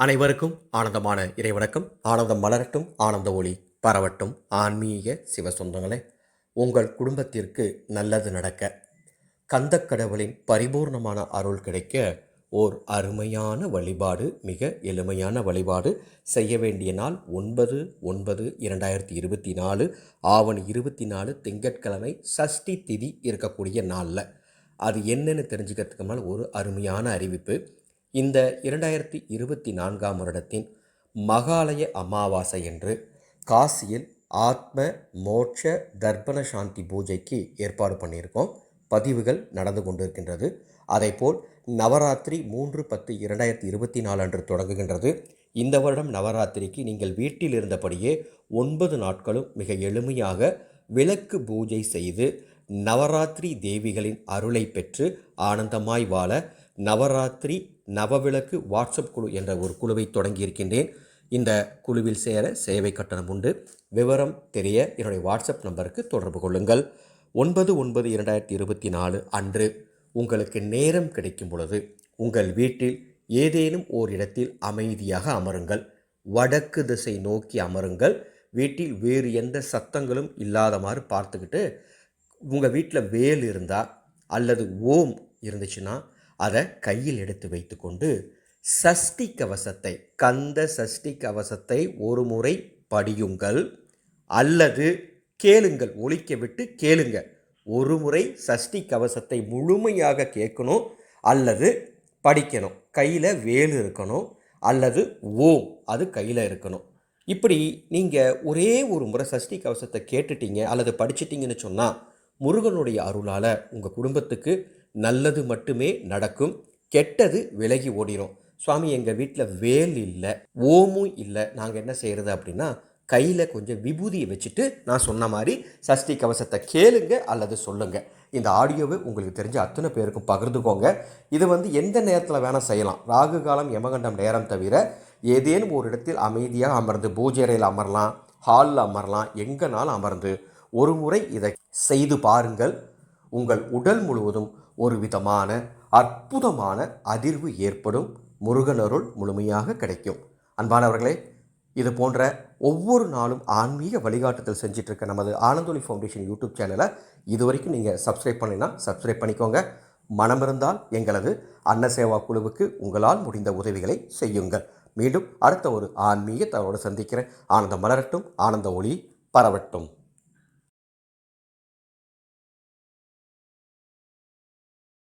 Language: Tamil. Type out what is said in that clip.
அனைவருக்கும் ஆனந்தமான இறைவணக்கம். ஆனந்தம் மலரட்டும் ஆனந்த ஒளி பரவட்டும். ஆன்மீக சிவ சொந்தங்களே உங்கள் குடும்பத்திற்கு நல்லது நடக்க. கந்தக்கடவுளின் பரிபூர்ணமான அருள் கிடைக்க ஓர் அருமையான வழிபாடு மிக எளிமையான வழிபாடு செய்ய வேண்டிய நாள் ஒன்பது ஒன்பது இரண்டாயிரத்தி இருபத்தி நாலு ஆவணி இருபத்தி நாலு திங்கட்கிழமை சஷ்டி திதி இருக்கக்கூடிய நாளில். அது என்னென்னு தெரிஞ்சுக்கிறதுக்கு முன்னால் ஒரு அருமையான அறிவிப்பு. இந்த இரண்டாயிரத்தி இருபத்தி நான்காம் வருடத்தின் மகாலய அமாவாசை என்று காசியில் ஆத்ம மோட்ச தர்ப்பண சாந்தி பூஜைக்கு ஏற்பாடு பண்ணியிருக்கோம். பதிவுகள் நடந்து கொண்டிருக்கின்றது. அதேபோல் நவராத்திரி மூன்று பத்து இரண்டாயிரத்தி இருபத்தி நாலு அன்று தொடங்குகின்றது. இந்த வருடம் நவராத்திரிக்கு நீங்கள் வீட்டில் இருந்தபடியே ஒன்பது நாட்களும் மிக எளிமையாக விளக்கு பூஜை செய்து நவராத்திரி தேவிகளின் அருளை பெற்று ஆனந்தமாய் வாழ நவராத்திரி நவவிளக்கு வாட்ஸ்அப் குழு என்ற ஒரு குழுவை தொடங்கியிருக்கின்றேன். இந்த குழுவில் சேர சேவை கட்டணம் உண்டு. விவரம் தெரிய என்னுடைய வாட்ஸ்அப் நம்பருக்கு தொடர்பு கொள்ளுங்கள். ஒன்பது ஒன்பது இரண்டாயிரத்தி இருபத்தி நாலு அன்று உங்களுக்கு நேரம் கிடைக்கும் பொழுது உங்கள் வீட்டில் ஏதேனும் ஓர் இடத்தில் அமைதியாக அமருங்கள். வடக்கு திசை நோக்கி அமருங்கள். வீட்டில் வேறு எந்த சத்தங்களும் இல்லாதமாறு பார்த்துக்கிட்டு உங்கள் வீட்டில் வேல் இருந்தால் அல்லது ஓம் இருந்துச்சுன்னா அதை கையில் எடுத்து வைத்துக்கொண்டு சஷ்டி கவசத்தை கந்த சஷ்டி கவசத்தை ஒரு முறை படியுங்கள். அல்லது கேளுங்கள் ஒழிக்க விட்டு கேளுங்க. ஒரு முறை சஷ்டி கவசத்தை முழுமையாக கேட்கணும் அல்லது படிக்கணும். கையில் வேல் இருக்கணும் அல்லது ஓம் அது கையில் இருக்கணும். இப்படி நீங்கள் ஒரே ஒரு முறை சஷ்டி கவசத்தை கேட்டுட்டீங்க அல்லது படிச்சிட்டிங்கன்னு சொன்னால் முருகனுடைய அருளால் உங்கள் குடும்பத்துக்கு நல்லது மட்டுமே நடக்கும் கெட்டது விலகி ஓடிரும். சுவாமி எங்கள் வீட்டில் வேல் இல்லை ஓமும் இல்லை. நாங்கள் என்ன செய்கிறது அப்படின்னா கையில் கொஞ்சம் விபூதியை வச்சுட்டு நான் சொன்ன மாதிரி சஷ்டி கவசத்தை கேளுங்க அல்லது சொல்லுங்கள் இந்த ஆடியோவை உங்களுக்கு தெரிஞ்ச அத்தனை பேருக்கும் பகிர்ந்துக்கோங்க. இது வந்து எந்த நேரத்தில் வேணால் செய்யலாம். ராகு காலம் யமகண்டம் நேரம் தவிர ஏதேனும் ஒரு இடத்தில் அமைதியாக அமர்ந்து பூஜை அறையில் அமரலாம் ஹாலில் அமரலாம் எங்கேனாலும் அமர்ந்து ஒரு முறை இதை செய்து பாருங்கள். உங்கள் உடல் முழுவதும் ஒரு விதமான அற்புதமான அதிர்வு ஏற்படும் முருகனருள் முழுமையாக கிடைக்கும். அன்பானவர்களே இது போன்ற ஒவ்வொரு நாளும் ஆன்மீக வழிகாட்டுதல் செஞ்சிட்ருக்க நமது ஆனந்தொலி ஃபவுண்டேஷன் யூடியூப் சேனலை இது வரைக்கும் நீங்கள் சப்ஸ்கிரைப் பண்ணினா சப்ஸ்கிரைப் பண்ணிக்கோங்க. மனம் இருந்தால் எங்களது அன்ன சேவா குழுவுக்கு உங்களால் முடிந்த உதவிகளை செய்யுங்கள். மீண்டும் அடுத்த ஒரு ஆன்மீக தகவலோடு சந்திக்கிறேன். ஆனந்தம் மலரட்டும் ஆனந்த ஒளி பரவட்டும்.